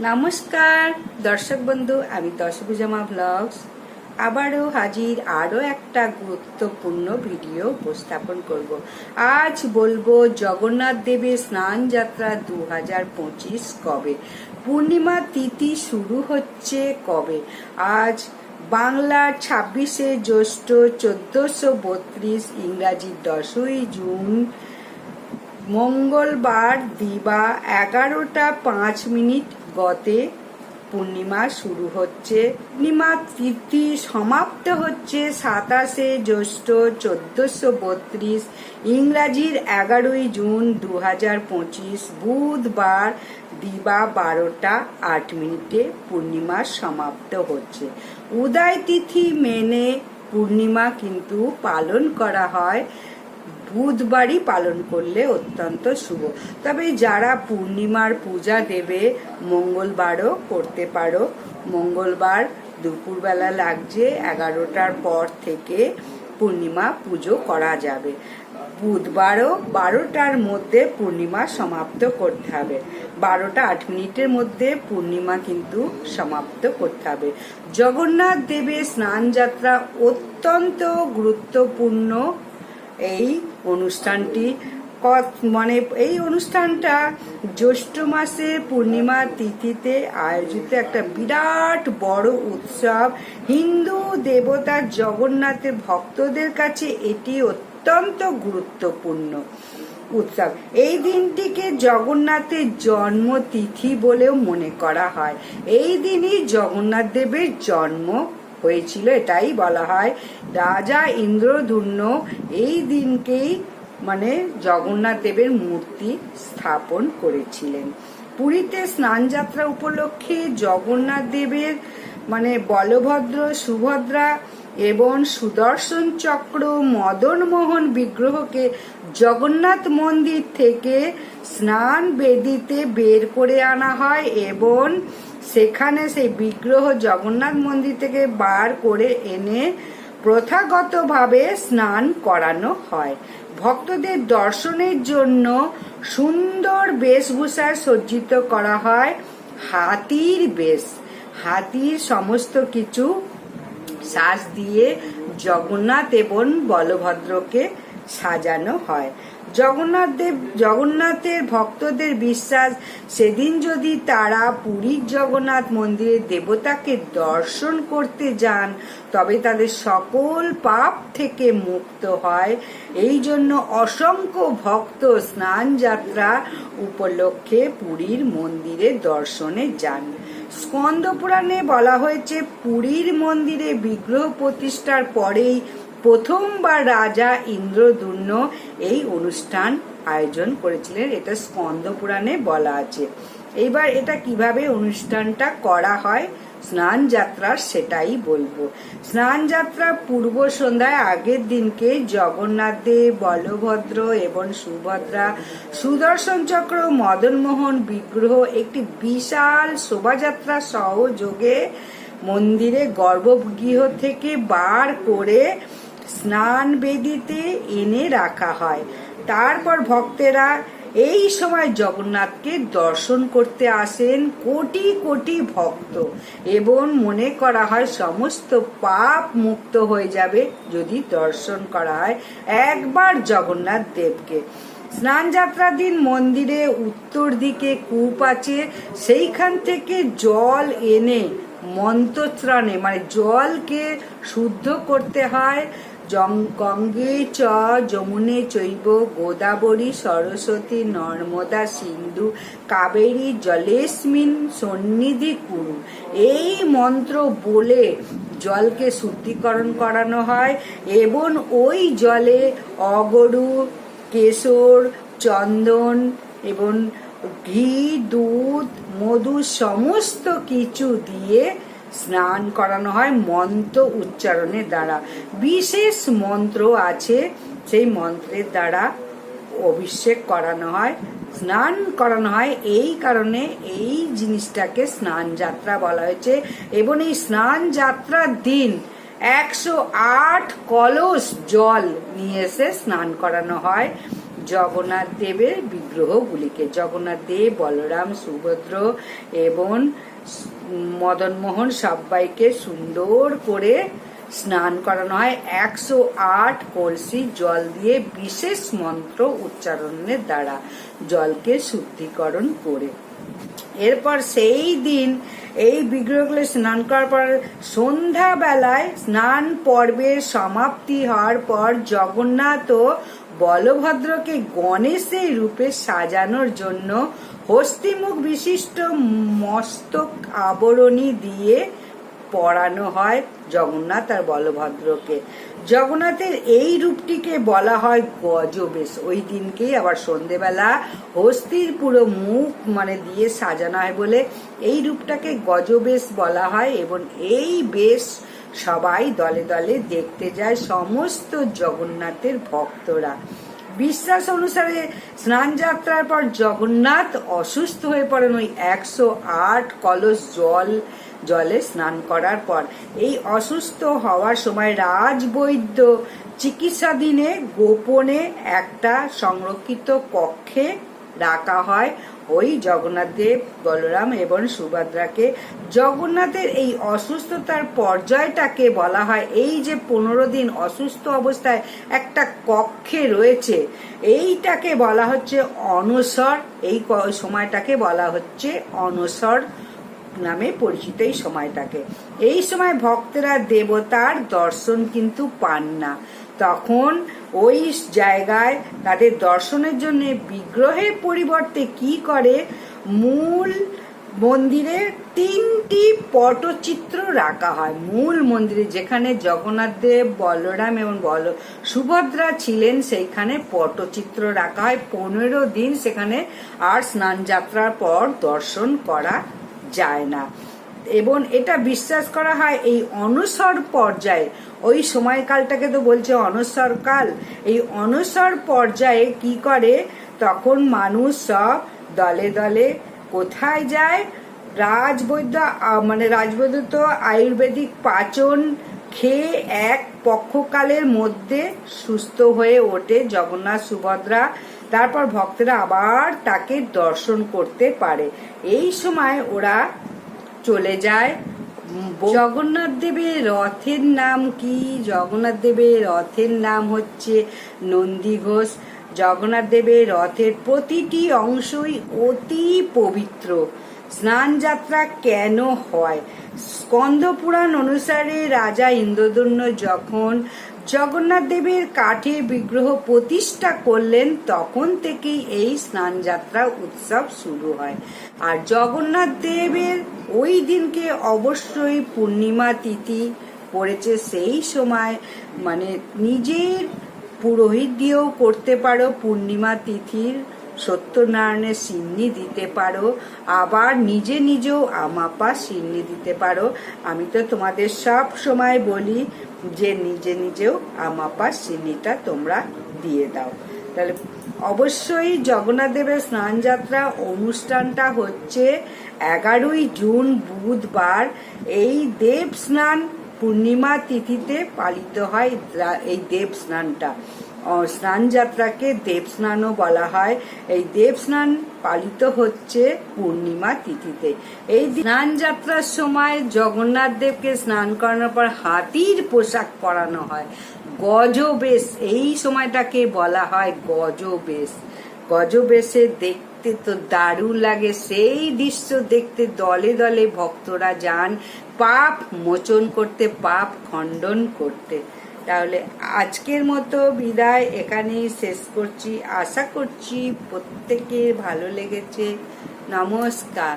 নমস্কার, দর্শক বন্ধু, আমি দশভুজামা ব্লগস। আবারও হাজির আরও একটা গুরুত্বপূর্ণ ভিডিও উপস্থাপন করব। আজ বলব জগন্নাথ দেবের স্নান যাত্রা দু হাজার পঁচিশ কবে? পূর্ণিমা তিথি শুরু হচ্ছে কবে? আজ বাংলার ছাব্বিশে জ্যৈষ্ঠ চোদ্দশো বত্রিশ ইংরাজি দশই জুন। মঙ্গলবার দিবা এগারোটা পাঁচ মিনিট। গতে পূর্ণিমা শুরু হচ্ছে। পূর্ণিমা তিথি সমাপ্ত হচ্ছে সাতাশে জ্যৈষ্ঠ চোদ্দশো বত্রিশ। ইংরাজির এগারোই জুন দু হাজার পঁচিশ বুধবার দিবা বারোটা আট মিনিটে পূর্ণিমা সমাপ্ত হচ্ছে। উদয় তিথি মেনে পূর্ণিমা কিন্তু পালন করা হয়। বুধবারই পালন করলে অত্যন্ত শুভ। তবে যারা পূর্ণিমার পূজা দেবে, মঙ্গলবারও করতে পারো। মঙ্গলবার দুপুরবেলা লাগছে, এগারোটার পর থেকে পূর্ণিমা পুজো করা যাবে। বুধবারও বারোটার মধ্যে পূর্ণিমা সমাপ্ত করতে হবে। বারোটা আট মিনিটের মধ্যে পূর্ণিমা কিন্তু সমাপ্ত করতে হবে। জগন্নাথ দেবের স্নান যাত্রা অত্যন্ত গুরুত্বপূর্ণ। এই অনুষ্ঠানটি মানে এই অনুষ্ঠানটা জ্যৈষ্ঠ মাসের পূর্ণিমা তিথিতে আয়োজিত একটা বিরাট বড় উৎসব। হিন্দু দেবতা জগন্নাথের ভক্তদের কাছে এটি অত্যন্ত গুরুত্বপূর্ণ উৎসব। এই দিনটিকে জগন্নাথের জন্ম তিথি বলেও মনে করা হয়। এই দিনই জগন্নাথ দেবের জন্ম হয়েছিল, এটাই বলা হয়। রাজা ইন্দ্রধুন্য এই দিনকেই মানে জগন্নাথ দেবের মূর্তি স্থাপন করেছিলেন। পুরীতে স্নানযাত্রা উপলক্ষে জগন্নাথ দেবের মানে বলভদ্র, সুভদ্রা এবং সুদর্শন চক্র, মদন মোহন বিগ্রহকে জগন্নাথ মন্দির থেকে স্নান বেদিতে বের করে আনা হয় এবং সেখানে সেই বিগ্রহ জগন্নাথ মন্দির থেকে বার করে এনে প্রথাগতভাবে স্নান করানো হয়। ভক্তদের দর্শনের জন্য সুন্দর বেশভূষায় সজ্জিত করা হয় হাতির বেশ। হাতির সমস্ত কিছু শ্বাস দিয়ে জগন্নাথ এবং বলভদ্রকে সাজানো হয়। জগন্নাথ দেব, জগন্নাথের ভক্তদের বিশ্বাস, সেদিন যদি তারা পুরীর জগন্নাথ মন্দিরের দেবতাকে দর্শন করতে যান, তবে তাদের সকল পাপ থেকে মুক্ত হয়। এই জন্য অসংখ্য ভক্ত স্নান যাত্রা উপলক্ষে পুরীর মন্দিরে দর্শনে যান। স্কন্দ পুরাণে বলা হয়েছে, পুরীর মন্দিরে বিগ্রহ প্রতিষ্ঠার পরেই প্রথমবার রাজা ইন্দ্রদুন্ন এই অনুষ্ঠান আয়োজন করেছিলেন। এটা স্কন্দ পুরাণে বলা আছে। এইবার এটা কীভাবে অনুষ্ঠানটা করা হয়? স্নান যাত্রার সেটাই বলব। স্নান যাত্রা পূর্ব সন্ধ্যায় আগের দিনকে জগন্নাথ দেব, বলভদ্র এবং সুভদ্রা, সুদর্শন চক্র মদনমোহন বিগ্রহ একটি বিশাল শোভাযাত্রা সহযোগে মন্দিরে গর্ভগৃহ থেকে বার করে স্নান বেদিতে এনে রাখা হয়। তারপর ভক্তেরা এই সময় জগন্নাথকে দর্শন করতে আসেন কোটি কোটি ভক্ত এবং মনে করা হয় সমস্ত পাপ মুক্ত হয়ে যাবে যদি দর্শন করা হয় একবার জগন্নাথ দেবকে। স্নান যাত্রা দিন মন্দিরে উত্তর দিকে কূপ আছে, সেইখান থেকে জল এনে মন্ত্রত্রাণে মানে জলকে শুদ্ধ করতে হয়। গঙ্গে চ, যমুনে চৈব, গোদাবরী, সরস্বতী, নর্মদা সিন্ধু, কাবেরী, জলেস্মিন, সন্নিধি কুরু। এই মন্ত্র বলে জলকে শুদ্ধিকরণ করানো হয় এবং ওই জলে অগরু, কেশর, চন্দন এবং ঘি, দুধ, মধু সমস্ত কিছু দিয়ে স্নান করানো হয় মন্ত্র উচ্চারণের দ্বারা। বিশেষ মন্ত্র আছে, সেই মন্ত্রের দ্বারা অভিষেক করানো হয়, স্নান করানো হয়। এই কারণে এই জিনিসটাকে স্নান যাত্রা বলা হয়েছে। এবং এই স্নান যাত্রার দিন একশো আট কলস জল নিয়ে এসে স্নান করানো হয়। জগন্নাথ দেবের বিগ্রহগুলিকে, জগন্নাথ দেব, বলরাম, সুভদ্র এবং মদনমোহন সবাইকে সুন্দর করে স্নান করানো হয়। একশো আট কলসি জল দিয়ে বিশেষ মন্ত্র উচ্চারণের দ্বারা জলকে শুদ্ধিকরণ করে। এরপর সেই দিন এই বিগ্রহগুলো স্নান করার পর সন্ধ্যাবেলায় স্নান পর্বের সমাপ্তি হওয়ার পর জগন্নাথ ও বলভদ্রকে গণেশের রূপে সাজানোর জন্য হস্তিমুখ বিশিষ্ট মস্তক আবরণী দিয়ে পড়ানো হয় জগন্নাথ আর বলভদ্রকে। জগন্নাথের এই রূপটিকে বলা হয় গজবেশ। ওই দিনকেই আবার সন্ধেবেলা হস্তির পুরো মুখ মানে দিয়ে সাজানো হয় বলে এই রূপটাকে গজবেশ বলা হয় এবং এই বেশ সবাই দলে দলে দেখতে যায় সমস্ত জগন্নাথের ভক্তরা। বিশ্বাস অনুসারে স্নান যাত্রার পর জগন্নাথ অসুস্থ হয়ে পড়েন ওই একশো আট কলস জল, জলে স্নান করার পর। এই অসুস্থ হওয়ার সময় রাজবৈদ্য চিকিৎসাধীনে গোপনে একটা সংরক্ষিত কক্ষে রাখা হয়। ওই জগন্নাথ দেব, বলরাম এবং সুভদ্রাকে জগন্নাথের এই অসুস্থতার পর্যায়টাকে বলা হয়। এই যে পনেরো দিন অসুস্থ অবস্থায় একটা কক্ষে রয়েছে, এইটাকে বলা হচ্ছে অনসর। এই সময়টাকে বলা হচ্ছে অনসর নামে পরিচিত এই সময়টাকে। এই সময় ভক্তরা দেবতার দর্শন কিন্তু পান না। তখন ওই জায়গায় তাদের দর্শনের জন্য বিগ্রহের পরিবর্তে কি করে? মূল মন্দিরে তিনটি পটচিত্র রাখা হয়। মূল মন্দিরে যেখানে জগন্নাথ দেব, বলরাম এবং বল সুভদ্রা ছিলেন, সেইখানে পটচিত্র রাখা হয়। পনেরো দিন সেখানে আর স্নান যাত্রার পর দর্শন করা যায় না। এবং এটা বিশ্বাস করা হয় এই অনসর পর্যায়ে। ওই সময়কালটাকে তো বলছে অনসর কাল। এই অনসর পর্যায়ে কি করে? তখন মানুষ সব দলে দলে কোথায় যায়? রাজবৈদ্য মানে রাজবৈদ্য তো আয়ুর্বেদিক পাচন খেয়ে এক পক্ষকালের মধ্যে সুস্থ হয়ে ওঠে জগন্নাথ সুভদ্রা। তারপর ভক্তরা আবার তাকে দর্শন করতে পারে। এই সময় ওরা চলে যায়। জগন্নাথ দেবের রথের নাম কি? জগন্নাথ দেবের রথের নাম হচ্ছে নন্দী ঘোষ। জগন্নাথ দেবের রথের প্রতিটি অংশই অতি পবিত্র। স্নান যাত্রা কেন হয়? স্কন্দ পুরাণ অনুসারে রাজা ইন্দ্রদন্য যখন জগন্নাথ দেবের কাঠে বিগ্রহ প্রতিষ্ঠা করলেন, তখন থেকেই এই স্নান যাত্রা উৎসব শুরু হয়। আর জগন্নাথ দেবের ওই দিনকে অবশ্যই পূর্ণিমা তিথি পড়েছে। সেই সময় মানে নিজের পুরোহিত দিয়েও করতে পারো পূর্ণিমা তিথির সত্যনারায়ণের সিন্নি দিতে পারো, আবার নিজে নিজেও আমাপা সিন্নি দিতে পারো। আমি তো তোমাদের সব সময় বলি যে নিজে নিজেও আমাপা সিন্নিটা তোমরা দিয়ে দাও। তাহলে অবশ্যই জগন্নাথ দেবের স্নান যাত্রা অনুষ্ঠানটা হচ্ছে এগারোই জুন বুধবার। এই দেব স্নান পূর্ণিমা তিথিতে পালিত হয় এই দেব স্নানটা স্নান যাত্রাকে দেব স্নানও বলা হয়। এই দেব স্নান পালিত হচ্ছে পূর্ণিমা তিথিতে। এই স্নান যাত্রার সময় জগন্নাথ দেবকে স্নান করানোর পর হাতির পোশাক পরানো হয়। গজবেশ, এই সময়টাকে বলা হয় গজবেশ। গজবেশে দেখতে তো দারুণ লাগে, সেই দৃশ্য দেখতে দলে দলে ভক্তরা যান। পাপ মোচন করতে, পাপ খণ্ডন করতে। তাহলে আজকের মতো বিদায় এখানেই শেষ করছি। আশা করছি প্রত্যেকের ভালো লেগেছে। নমস্কার।